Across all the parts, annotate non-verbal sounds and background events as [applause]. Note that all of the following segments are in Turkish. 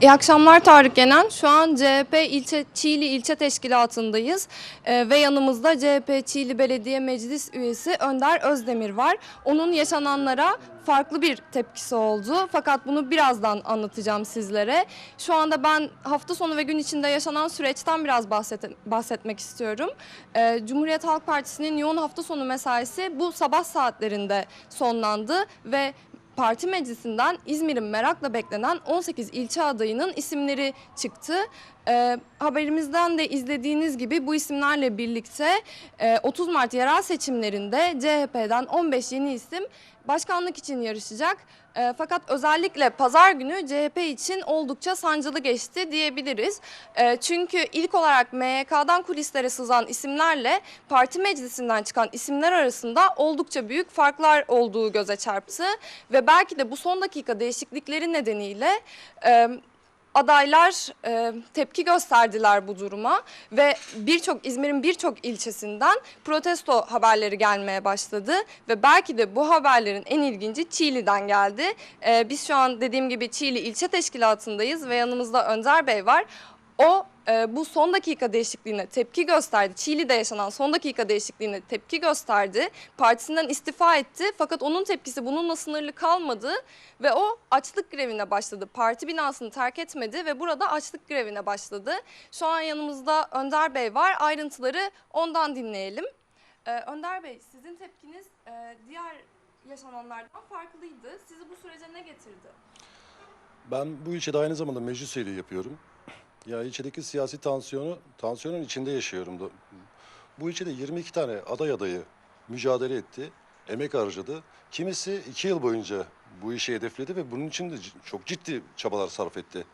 İyi akşamlar Tarık Genen. Şu an CHP ilçe Çiğli ilçe teşkilatındayız Ee, ve yanımızda CHP Çiğli Belediye Meclis üyesi Önder Özdemir var. Onun yaşananlara farklı bir tepkisi oldu. Fakat bunu birazdan anlatacağım sizlere. Şu anda ben hafta sonu ve gün içinde yaşanan süreçten biraz bahset- bahsetmek istiyorum. Ee, Cumhuriyet Halk Partisi'nin yoğun hafta sonu mesaisi bu sabah saatlerinde sonlandı ve Parti meclisinden İzmir'in merakla beklenen 18 ilçe adayının isimleri çıktı. Ee, haberimizden de izlediğiniz gibi bu isimlerle birlikte e, 30 Mart yerel seçimlerinde CHP'den 15 yeni isim başkanlık için yarışacak. E, fakat özellikle pazar günü CHP için oldukça sancılı geçti diyebiliriz. E, çünkü ilk olarak MYK'dan kulislere sızan isimlerle parti meclisinden çıkan isimler arasında oldukça büyük farklar olduğu göze çarptı. Ve belki de bu son dakika değişiklikleri nedeniyle e, adaylar e, tepki gösterdiler bu duruma ve birçok İzmir'in birçok ilçesinden protesto haberleri gelmeye başladı ve belki de bu haberlerin en ilginci Çiğli'den geldi. E, biz şu an dediğim gibi Çiğli ilçe teşkilatındayız ve yanımızda Önder Bey var. O e, bu son dakika değişikliğine tepki gösterdi. Çiğli'de yaşanan son dakika değişikliğine tepki gösterdi. Partisinden istifa etti fakat onun tepkisi bununla sınırlı kalmadı ve o açlık grevine başladı. Parti binasını terk etmedi ve burada açlık grevine başladı. Şu an yanımızda Önder Bey var. Ayrıntıları ondan dinleyelim. E, Önder Bey sizin tepkiniz e, diğer yaşananlardan farklıydı. Sizi bu sürece ne getirdi? Ben bu ilçede aynı zamanda meclis üyeliği yapıyorum. Ya ilçedeki siyasi tansiyonu, tansiyonun içinde yaşıyorum. Bu ilçede 22 tane aday adayı mücadele etti, emek harcadı. Kimisi iki yıl boyunca bu işi hedefledi ve bunun için de çok ciddi çabalar sarf etti.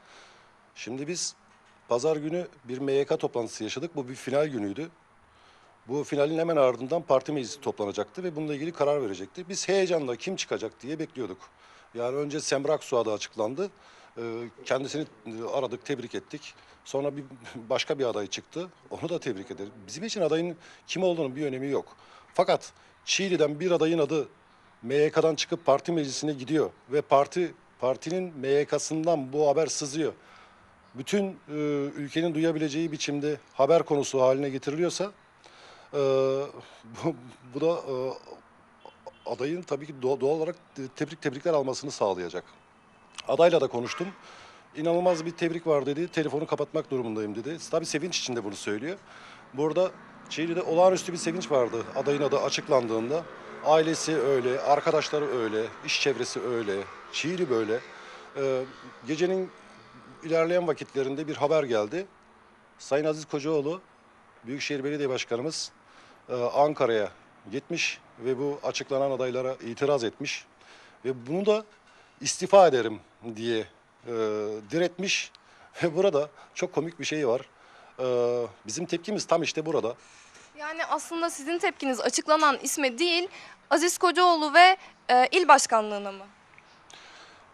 Şimdi biz pazar günü bir MYK toplantısı yaşadık. Bu bir final günüydü. Bu finalin hemen ardından parti meclisi toplanacaktı ve bununla ilgili karar verecekti. Biz heyecanla kim çıkacak diye bekliyorduk. Yani önce Semrak Suadı açıklandı. Ee, Kendisini aradık, tebrik ettik. Sonra bir başka bir aday çıktı. Onu da tebrik ederiz. Bizim için adayın kim olduğunun bir önemi yok. Fakat Çiğli'den bir adayın adı MYK'dan çıkıp parti meclisine gidiyor ve parti partinin MYK'sından bu haber sızıyor. Bütün e, ülkenin duyabileceği biçimde haber konusu haline getiriliyorsa ee, bu, bu da e, adayın tabii ki doğal olarak tebrik tebrikler almasını sağlayacak. Adayla da konuştum. İnanılmaz bir tebrik var dedi. Telefonu kapatmak durumundayım dedi. Tabii sevinç içinde bunu söylüyor. Burada Çiğli'de olağanüstü bir sevinç vardı adayın adı açıklandığında. Ailesi öyle, arkadaşları öyle, iş çevresi öyle, Çiğli böyle. Ee, gecenin ilerleyen vakitlerinde bir haber geldi. Sayın Aziz Kocaoğlu Büyükşehir Belediye Başkanımız e, Ankara'ya gitmiş ve bu açıklanan adaylara itiraz etmiş ve bunu da istifa ederim diye e, diretmiş [laughs] ve burada çok komik bir şey var. E, bizim tepkimiz tam işte burada. Yani aslında sizin tepkiniz açıklanan isme değil, Aziz Kocaoğlu ve e, il başkanlığına mı?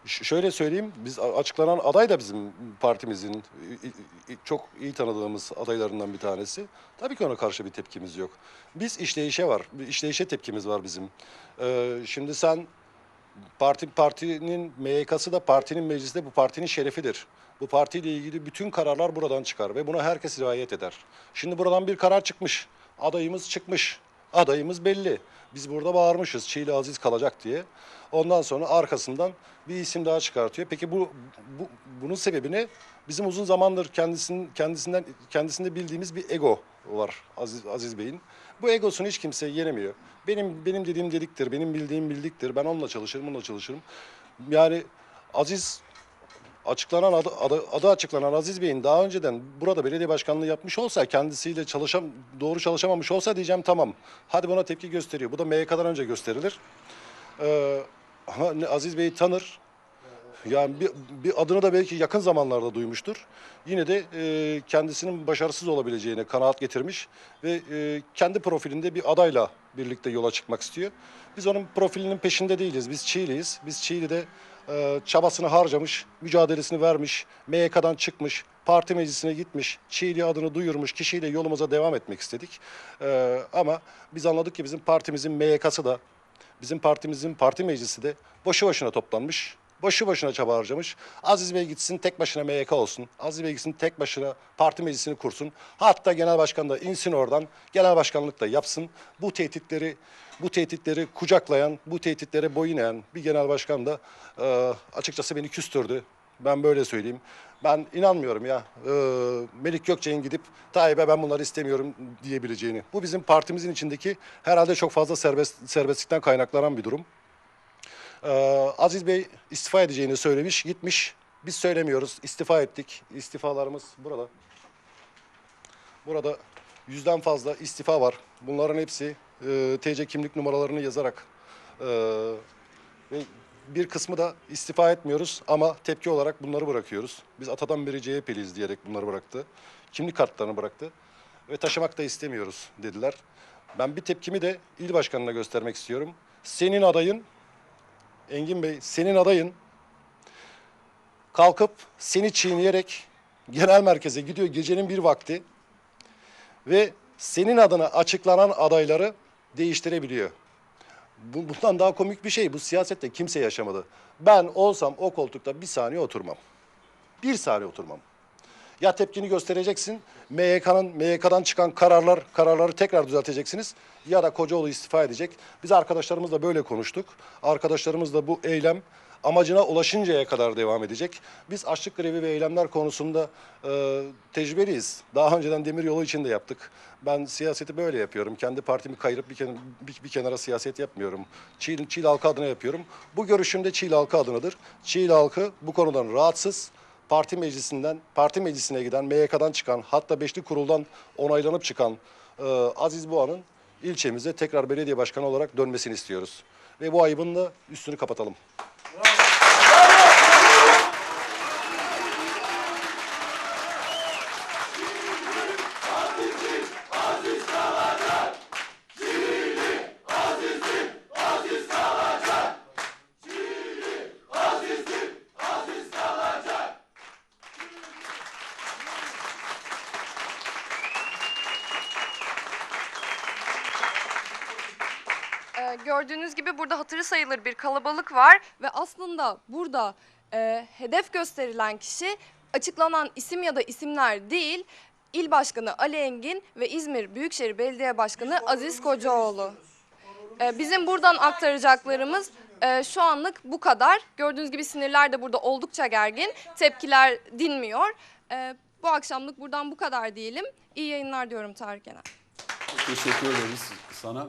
Ş- şöyle söyleyeyim, biz açıklanan aday da bizim partimizin i- i- i- çok iyi tanıdığımız adaylarından bir tanesi. Tabii ki ona karşı bir tepkimiz yok. Biz işleyişe var, bir işleyişe tepkimiz var bizim. Ee, şimdi sen parti partinin MYK'sı da partinin meclisi bu partinin şerefidir. Bu partiyle ilgili bütün kararlar buradan çıkar ve buna herkes riayet eder. Şimdi buradan bir karar çıkmış. Adayımız çıkmış. Adayımız belli. Biz burada bağırmışız Çiğli Aziz kalacak diye. Ondan sonra arkasından bir isim daha çıkartıyor. Peki bu, bu bunun sebebi ne? Bizim uzun zamandır kendisinin kendisinden kendisinde bildiğimiz bir ego var Aziz, Aziz Bey'in. Bu egosunu hiç kimse yenemiyor. Benim benim dediğim dediktir, benim bildiğim bildiktir. Ben onunla çalışırım, onunla çalışırım. Yani Aziz açıklanan adı, adı, adı açıklanan Aziz Bey'in daha önceden burada belediye başkanlığı yapmış olsa kendisiyle çalışam doğru çalışamamış olsa diyeceğim tamam. Hadi buna tepki gösteriyor. Bu da MYK'dan önce gösterilir. Ee, Aziz Bey'i tanır. Yani bir, bir adını da belki yakın zamanlarda duymuştur. Yine de e, kendisinin başarısız olabileceğine kanaat getirmiş ve e, kendi profilinde bir adayla birlikte yola çıkmak istiyor. Biz onun profilinin peşinde değiliz. Biz Çiğliyiz. Biz Çiğli'de e, çabasını harcamış, mücadelesini vermiş, MYK'dan çıkmış, parti meclisine gitmiş, Çiğli adını duyurmuş kişiyle yolumuza devam etmek istedik. E, ama biz anladık ki bizim partimizin MYK'sı da Bizim partimizin parti meclisi de boşu boşuna toplanmış. Boşu boşuna çaba harcamış. Aziz Bey gitsin tek başına MYK olsun. Aziz Bey gitsin tek başına parti meclisini kursun. Hatta genel başkan da insin oradan. Genel başkanlık da yapsın. Bu tehditleri bu tehditleri kucaklayan, bu tehditlere boyun eğen bir genel başkan da e, açıkçası beni küstürdü. Ben böyle söyleyeyim. Ben inanmıyorum ya e, Melik Gökçe'nin gidip Tayyip'e ben bunları istemiyorum diyebileceğini. Bu bizim partimizin içindeki herhalde çok fazla serbest, serbestlikten kaynaklanan bir durum. Ee, Aziz Bey istifa edeceğini söylemiş, gitmiş. Biz söylemiyoruz, istifa ettik. İstifalarımız burada. Burada yüzden fazla istifa var. Bunların hepsi e, TC kimlik numaralarını yazarak e, ve bir kısmı da istifa etmiyoruz ama tepki olarak bunları bırakıyoruz. Biz atadan beri CHP'liyiz diyerek bunları bıraktı. Kimlik kartlarını bıraktı ve taşımak da istemiyoruz dediler. Ben bir tepkimi de il başkanına göstermek istiyorum. Senin adayın Engin Bey, senin adayın kalkıp seni çiğneyerek genel merkeze gidiyor gecenin bir vakti ve senin adına açıklanan adayları değiştirebiliyor. Bu- Bundan daha komik bir şey bu siyasette kimse yaşamadı. Ben olsam o koltukta bir saniye oturmam. Bir saniye oturmam. Ya tepkini göstereceksin. MYK'nın MYK'dan çıkan kararlar kararları tekrar düzelteceksiniz ya da Kocaoğlu istifa edecek. Biz arkadaşlarımızla böyle konuştuk. Arkadaşlarımızla bu eylem amacına ulaşıncaya kadar devam edecek. Biz açlık grevi ve eylemler konusunda e, tecrübeliyiz. Daha önceden demir yolu için de yaptık. Ben siyaseti böyle yapıyorum. Kendi partimi kayırıp bir, ken- bir, bir kenara siyaset yapmıyorum. Çiğ, Çiğli halkı adına yapıyorum. Bu görüşüm de Çiğli halkı adınadır. Çiğli halkı bu konudan rahatsız parti meclisinden, parti meclisine giden, MYK'dan çıkan, hatta beşli kuruldan onaylanıp çıkan e, Aziz Boğa'nın ilçemize tekrar belediye başkanı olarak dönmesini istiyoruz. Ve bu ayıbın da üstünü kapatalım. Ee, gördüğünüz gibi burada hatırı sayılır bir kalabalık var ve aslında burada e, hedef gösterilen kişi açıklanan isim ya da isimler değil, İl Başkanı Ali Engin ve İzmir Büyükşehir Belediye Başkanı Aziz Kocaoğlu. Ee, bizim buradan aktaracaklarımız e, şu anlık bu kadar. Gördüğünüz gibi sinirler de burada oldukça gergin, tepkiler dinmiyor. Ee, bu akşamlık buradan bu kadar diyelim. İyi yayınlar diyorum Tarık Yener. Çok teşekkür ederiz sana.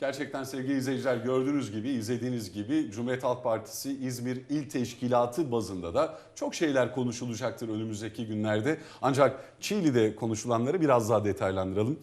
Gerçekten sevgili izleyiciler gördüğünüz gibi, izlediğiniz gibi Cumhuriyet Halk Partisi İzmir İl Teşkilatı bazında da çok şeyler konuşulacaktır önümüzdeki günlerde. Ancak Çiğli'de konuşulanları biraz daha detaylandıralım.